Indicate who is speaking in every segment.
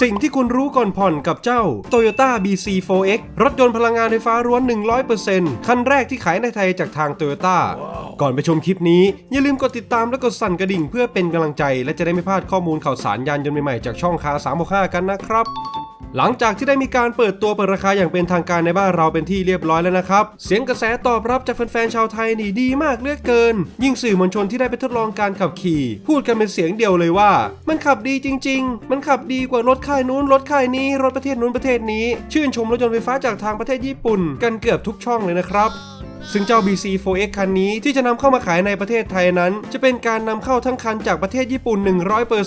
Speaker 1: สิ่งที่คุณรู้ก่อนผ่อนกับเจ้า Toyota BC4X รถยนต์พลังงานไฟฟ้าร้วน 100%คันแรกที่ขายในไทยจากทาง Toyota ก่อนไปชมคลิปนี้ อย่าลืมกดติดตามและกดสั่นกระดิ่งเพื่อเป็นกำลังใจ และจะได้ไม่พลาดข้อมูลข่าวสารยานยนต์ใหม่ๆจากช่องคา365 กันนะครับ หลังจากที่ได้มีการเปิดตัวเปิดราคาอย่างเป็นทางการในบ้านเราเป็นที่เรียบร้อยแล้วนะครับ เสียงกระแสตอบรับจากแฟนๆชาวไทยนี่ดีมากเลือกเกิน ยิ่งสื่อมวลชนที่ได้ไปทดลองการขับขี่ พูดกันเป็นเสียงเดียวเลยว่า มันขับดีจริง ๆ มันขับดีกว่ารถค่ายนู้นรถค่ายนี้ รถประเทศนู้นประเทศนี้ ชื่นชมรถยนต์ไฟฟ้าจากทางประเทศญี่ปุ่น กันเกือบทุกช่องเลยนะครับ ซึ่งเจ้า BC4X คันนี้ที่จะนำเข้ามาขายในประเทศไทยนั้น จะเป็นการนำเข้าทั้งคันจากประเทศญี่ปุ่น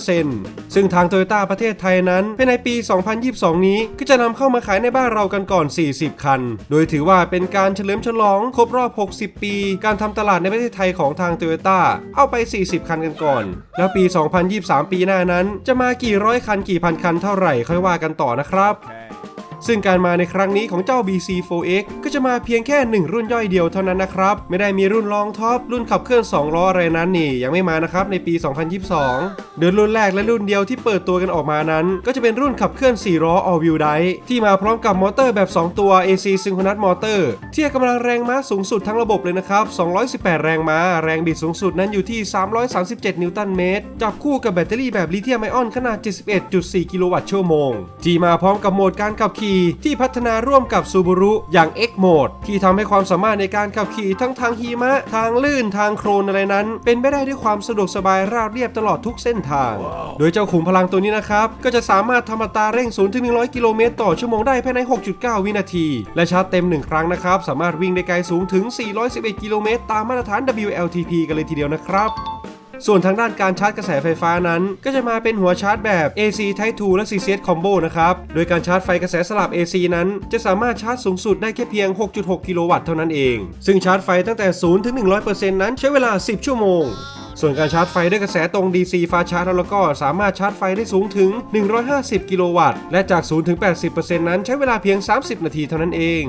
Speaker 1: 100%ซึ่งทาง Toyota ประเทศไทยนั้นภายในปี 2022 นี้ก็จะนำเข้ามาขายในบ้านเรากันก่อน 40 คัน โดยถือว่าเป็นการเฉลิมฉลองครบรอบ 60 ปี การทำตลาดในประเทศไทยของทาง Toyota เอาไป 40 คันกันก่อน แล้วปี 2023 ปีหน้านั้น จะมากี่ร้อยคันกี่พันคันเท่าไหร่ค่อยว่ากันต่อนะครับ ซึ่งการมาในครั้งนี้ของเจ้า BC4X ก็จะมาเพียงแค่ 1 รุ่นย่อยเดียวเท่านั้นนะครับ ไม่ได้มีรุ่นรองท็อป รุ่นขับเคลื่อน 2 ล้ออะไรนั้นนี่ ยังไม่มานะครับในปี 2022 โดยรุ่นแรกและรุ่นเดียวที่เปิดตัวกันออกมานั้น ก็จะเป็นรุ่นขับเคลื่อน 4 ล้อ All Wheel Drive ที่มาพร้อมกับมอเตอร์แบบ 2 ตัว AC Synchronous Motor ที่กำลังแรงม้าสูงสุดทั้งระบบเลยนะครับ 218 แรงม้า แรงบิดสูงสุดนั้นอยู่ที่ 337 นิวตันเมตร จับคู่กับแบตเตอรี่แบบลิเธียมไอออนขนาด 71.4 กิโลวัตต์ชั่วโมง ที่มาพร้อมกับโหมดการขับขี่ที่พัฒนาร่วมกับ Subaru อย่าง X Mode ที่ทำให้ความสามารถในการขับขี่ทั้งทางหิมะ ทางลื่นทางโครนอะไรนั้น เป็นไปได้ด้วยความสะดวกสบายราบเรียบตลอดทุกเส้นทาง โดยเจ้าขุมพลังตัวนี้นะครับ ก็จะสามารถทำอัตราเร่ง0-100 กิโลเมตรต่อชั่วโมงได้ภายใน 6.9 วินาที และชาร์จเต็ม 1 ครั้งนะครับ สามารถวิ่งได้ไกลสูงถึง 411 กิโลเมตรตามมาตรฐาน WLTP กันเลยทีเดียวนะครับ ส่วนทางด้านการชาร์จกระแสไฟฟ้านั้น ก็จะมาเป็นหัวชาร์จแบบ AC Type 2และ CCS Combo นะครับ โดยการชาร์จไฟกระแสสลับ AC นั้น จะสามารถชาร์จสูงสุดได้แค่เพียง 6.6 กิโลวัตต์เท่านั้นเอง ซึ่งชาร์จไฟตั้งแต่ 0 ถึง 100%นั้นใช้เวลา 10 ชั่วโมงส่วนการชาร์จไฟด้วยกระแสตรง DC ฟ้าชาร์จแล้วก็สามารถชาร์จไฟได้สูงถึง 150 กิโลวัตต์ และจาก 0 ถึง 80%นั้นใช้เวลาเพียง 30 นาทีเท่านั้นเอง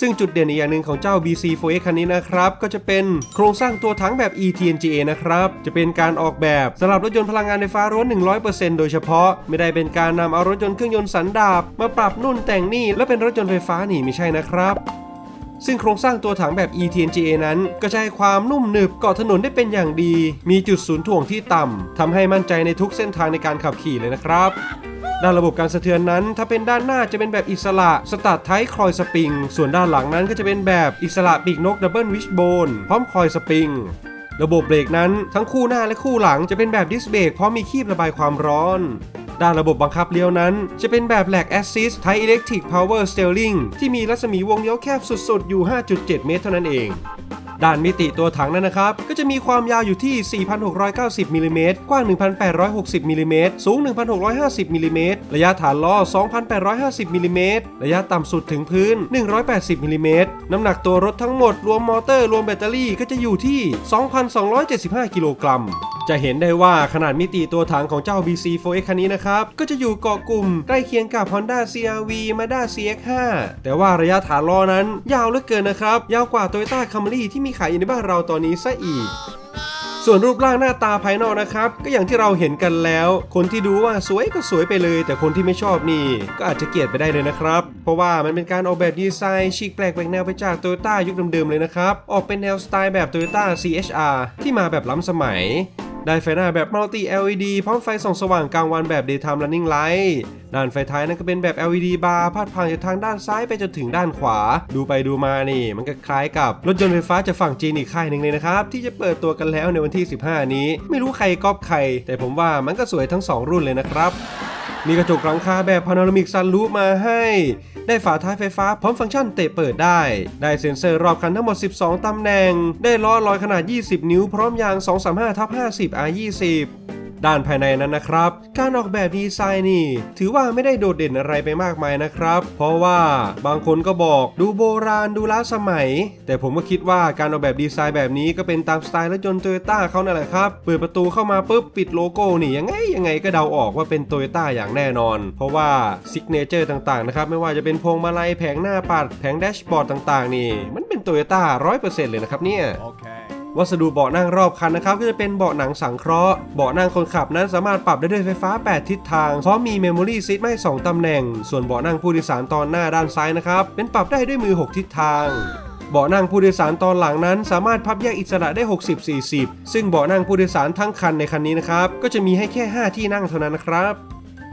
Speaker 1: ซึ่งจุดเด่นอีกอย่างหนึ่งของเจ้า BC4X คันนี้นะครับ ก็จะเป็นโครงสร้างตัวถังแบบ eTNGA นะครับ จะเป็นการออกแบบสำหรับรถยนต์พลังงานไฟฟ้าร้วน100%โดยเฉพาะ ไม่ได้เป็นการนำเอารถยนต์เครื่องยนต์สันดาปมาปรับนู่นแต่งนี่และเป็นรถยนต์ไฟฟ้านี่ไม่ใช่นะครับซึ่งโครงสร้างตัวถังแบบ eTNGA นั้น ก็จะให้ความนุ่มหนึบเกาะถนนได้เป็นอย่างดี มีจุดศูนย์ถ่วงที่ต่ำทำให้มั่นใจในทุกเส้นทางในการขับขี่เลยนะครับ ด้านระบบการสะเทือนนั้น ถ้าเป็นด้านหน้าจะเป็นแบบอิสระสตาร์ทไทคอยสปริง ส่วนด้านหลังนั้นก็จะเป็นแบบอิสระปีกนกดับเบิลวิชโบนพร้อมคอยสปริงระบบเบรกนั้นทั้งคู่หน้าและคู่หลังจะเป็นแบบดิสเบรกพร้อมมีคีบระบายความร้อนด้านระบบบังคับเลี้ยวนั้น จะเป็นแบบแหลกแอสซิสไทอิเล็กทริกพาวเวอร์สเตลลิงที่มีรัศมีวงเลี้ยวแคบสุดๆ อยู่ 5.7 เมตรเท่านั้นเอง ด้านมิติตัวถังนั้นนะครับ ก็จะมีความยาวอยู่ที่ 4,690มิลลิเมตรกว้าง 1,860มิลลิเมตรสูง 1,650มิลลิเมตรระยะฐานล้อ 2,850มิลลิเมตรระยะต่ำสุดถึงพื้น 180มิลลิเมตรน้ำหนักตัวรถทั้งหมด รวมมอเตอร์ รวมแบตเตอรี่ก็จะอยู่ที่ 2,275 กิโลกรัมจะเห็นได้ว่าขนาดมิติตัวถังของเจ้า BC4X คันนี้นะครับ ก็จะอยู่เกาะกลุ่มใกล้เคียงกับ Honda CR-V Mazda CX-5 แต่ว่าระยะฐานล้อนั้น ยาวเหลือเกินนะครับ ยาวกว่า Toyota Camry ที่มีขายอยู่ในบ้านเราตอนนี้ซะอีกส่วนรูปร่างหน้าตาภายนอกนะครับ ก็อย่างที่เราเห็นกันแล้ว คนที่ดูว่าสวยก็สวยไปเลย แต่คนที่ไม่ชอบนี่ ก็อาจจะเกลียดไปได้เลยนะครับ เพราะว่ามันเป็นการออกแบบดีไซน์ฉีกแปลกแหวกแนวไปจาก Toyota ยุคเดิมๆเลยนะครับ ออกเป็นแนวสไตล์แบบ Toyota CHR ที่มาแบบล้ำสมัย ได้ไฟหน้าแบบ Multi LED พร้อมไฟส่องสว่างกลางวันแบบ Daytime Running Light ด้านไฟท้ายนั้นก็เป็นแบบ LED บาร์พาดผ่านจากทางด้านซ้ายไปจนถึงด้านขวา ดูไปดูมานี่ มันก็คล้ายกับรถยนต์ไฟฟ้าจากฝั่งจีนอีกค่ายหนึ่งเลยนะครับ ที่จะเปิดตัวกันแล้วในวันที่ 15 นี้ ไม่รู้ใครก๊อปใคร แต่ผมว่ามันก็สวยทั้ง 2 รุ่นเลยนะครับ มีกระจกหลังคาแบบพาโนรามิกซันรูฟมาให้ ได้ฝาท้ายไฟฟ้าพร้อมฟังก์ชันเตะเปิดได้ ได้เซ็นเซอร์รอบคันทั้งหมด 12 ตำแหน่ง ได้ล้อลอยขนาด 20 นิ้วพร้อมยาง 235ทับ50 R20 ด้านภายในนั้นนะครับ การออกแบบดีไซน์นี่ ถือว่าไม่ได้โดดเด่นอะไรไปมากมายนะครับ เพราะว่าบางคนก็บอกดูโบราณดูล้าสมัย แต่ผมก็คิดว่าการออกแบบดีไซน์แบบนี้ก็เป็นตามสไตล์รถยนต์โตโยต้าเขานั่นแหละครับเปิดประตูเข้ามาปุ๊บปิดโลโก้นี่ยังไงยังไงก็เดาออกว่าเป็นโตโยต้าอย่างแน่นอน เพราะว่าซิกเนเจอร์ต่างๆนะครับไม่ว่าจะเป็นพวงมาลัยแผงหน้าปัดแผงแดชบอร์ดต่างๆ นี่ มันเป็นโตโยต้าร้อยเปอร์เซ็นต์เลยนะครับเนี่ย
Speaker 2: Okay.
Speaker 1: วัสดุเบาะนั่งรอบคันนะครับก็จะเป็นเบาะหนังสังเคราะห์เบาะนั่งคนขับนั้นสามารถปรับได้ด้วยไฟฟ้า 8 ทิศทางพร้อมมีเมมโมรี่ซีทให้2ตำแหน่ง ส่วนเบาะนั่งผู้โดยสารตอนหน้าด้านซ้ายนะครับเป็นปรับได้ด้วยมือ 6 ทิศทางเบาะนั่งผู้โดยสารตอนหลังนั้น สามารถพับแยกอิสระได้ 60-40 ซึ่งเบาะนั่งผู้โดยสารทั้งคันในคันนี้นะครับ ก็จะมีให้แค่ 5 ที่นั่งเท่านั้นนะครับ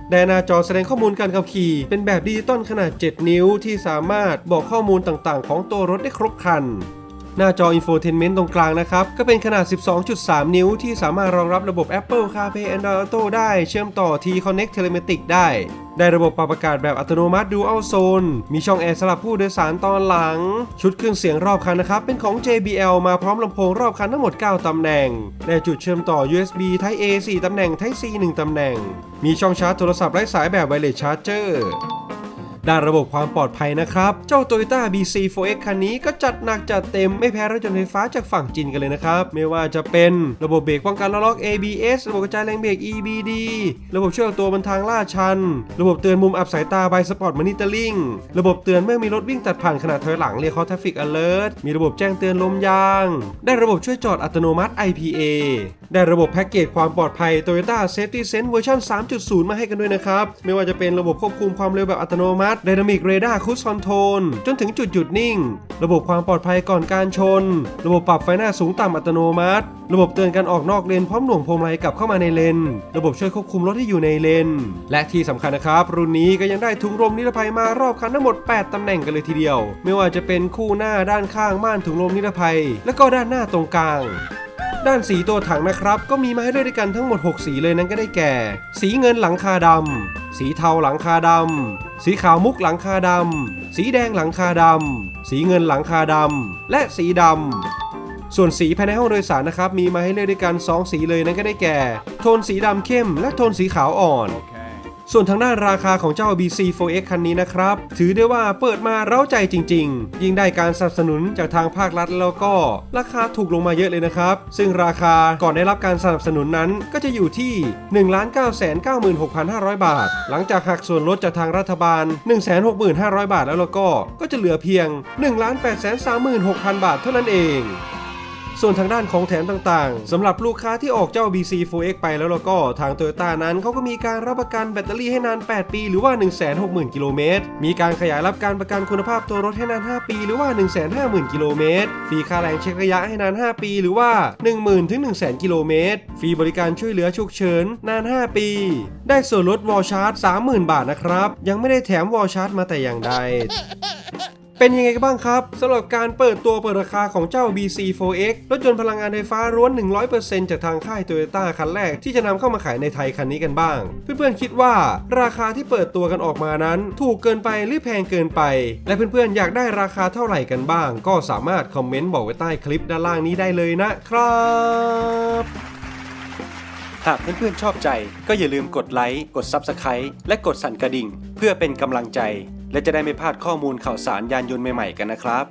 Speaker 1: แดหน้าจอแสดงข้อมูลการขับขี่ เป็นแบบดิจิตอลขนาด 7 นิ้วที่สามารถบอกข้อมูลต่างๆ ของตัวรถได้ครบครัน หน้าจอ Infotainment ตรงกลางนะครับ ก็เป็นขนาด 12.3 นิ้วที่สามารถรองรับระบบ Apple CarPlay Android Auto ได้ เชื่อมต่อ T-Connect Telematic ได้ ได้ระบบปรับอากาศแบบอัตโนมัติ Dual Zone มีช่องแอร์สำหรับผู้โดยสารตอนหลัง ชุดเครื่องเสียงรอบคันนะครับ เป็นของ JBL มาพร้อมลำโพงรอบคันทั้งหมด 9 ตำแหน่ง และจุดเชื่อมต่อ USB Type A 4 ตำแหน่ง Type C 1 ตำแหน่ง มีช่องชาร์จโทรศัพท์ไร้สายแบบ Wireless Charger ด้านระบบความปลอดภัยนะครับ เจ้า Toyota BC4X คันนี้ก็จัดหนักจัดเต็มไม่แพ้รถยนต์ไฟฟ้าจากฝั่งจีนกันเลยนะครับ ไม่ว่าจะเป็นระบบเบรกป้องกันล้อล็อก ABS ระบบกระจายแรงเบรก EBD ระบบช่วยออกตัวบนทางลาดชัน ระบบเตือนมุมอับสายตา by Spot Monitoring ระบบเตือนเมื่อมีรถวิ่งตัดผ่านขณะถอยหลังเรียก Call Traffic Alert มีระบบแจ้งเตือนลมยาง ได้ระบบช่วยจอดอัตโนมัติ IPA ได้ระบบแพ็กเกจความปลอดภัย Toyota Safety Sense เวอร์ชัน3.0 มาให้กันด้วยนะครับไม่ว่าจะเป็นระบบควบคุมความเร็วแบบอัตโนมัติ Dynamic Radar Cruise Control จนถึงจุดหยุดนิ่ง ระบบความปลอดภัยก่อนการชน ระบบปรับไฟหน้าสูงต่ำอัตโนมัติ ระบบเตือนการออกนอกเลนพร้อมหน่วงพวงมาลัยกลับเข้ามาในเลน ระบบช่วยควบคุมรถที่อยู่ในเลน และที่สำคัญนะครับ รุ่นนี้ก็ยังได้ถุงลมนิรภัยมารอบคันทั้งหมด 8ตำแหน่งกันเลยทีเดียว ไม่ว่าจะเป็นคู่หน้าด้านข้างม่านถุงลมนิรภัย และก็ด้านหน้าตรงกลาง ด้านสีตัวถังนะครับ ก็มีมาให้เลือกด้วยกันทั้งหมด 6 สีเลยนั้นก็ได้แก่ สีเงินหลังคาดำสีเทาหลังคาดำสีขาวมุกหลังคาดำสีแดงหลังคาดำสีเงินหลังคาดำและสีดำส่วนสีภายในห้องโดยสารนะครับ มีมาให้เลือกด้วยกัน 2 สีเลยนั่นก็ได้แก่ โทนสีดำเข้มและโทนสีขาวอ่อน ส่วนทางด้านราคาของเจ้า BC4X คันนี้นะครับ ถือได้ว่าเปิดมาเร้าใจจริง ๆ ยิ่งได้การสนับสนุนจากทางภาครัฐแล้วก็ ราคาถูกลงมาเยอะเลยนะครับ ซึ่งราคาก่อนได้รับการสนับสนุนนั้นก็จะอยู่ที่ 1,996,500 บาท หลังจากหักส่วนลดจากทางรัฐบาล 165,000 บาทแล้วแล้วก็ก็จะเหลือเพียง 1,836,000 บาทเท่านั้นเอง ส่วนทางด้านของแถมต่างๆสำหรับลูกค้าที่ออกเจ้า BC4X ไปแล้วแล้วก็ทาง Toyota นั้นเขาก็มีการรับประกันแบตเตอรี่ให้นาน 8 ปี หรือว่า 160,000 กิโลเมตร มีการขยายรับการประกันคุณภาพตัวรถให้นาน 5 ปี หรือว่า 150,000 กิโลเมตร ฟรีค่าแรงเช็คระยะให้นาน 5 ปี หรือว่า 10,000 ถึง 100,000 กิโลเมตร ฟรีบริการช่วยเหลือฉุกเฉินนาน 5 ปี ได้ส่วนลดวอลชาร์จ 30,000 บาทนะครับ ยังไม่ได้แถมวอลชาร์จมาแต่อย่างใด เป็นยังไงกันบ้างครับสำหรับการเปิดตัวเปิดราคาของเจ้า BC4X รถยนต์พลังงานไฟฟ้าร้วน 100%จากทางค่าย Toyota คันแรกที่จะนำเข้ามาขายในไทยคันนี้กันบ้าง เพื่อนๆคิดว่าราคาที่เปิดตัวกันออกมานั้น ถูกเกินไปหรือแพงเกินไป และเพื่อนๆอยากได้ราคาเท่าไหร่กันบ้าง ก็สามารถคอมเมนต์บอกไว้ใต้คลิปด้านล่างนี้ได้เลยนะครับหากเพื่อนๆชอบใจก็อย่าลืมกดไลค์กด Subscribe และกดสั่นกระดิ่ง เพื่อเป็นกำลังใจ และจะได้ไม่พลาดข้อมูลข่าวสารยานยนต์ใหม่ๆกันนะครับ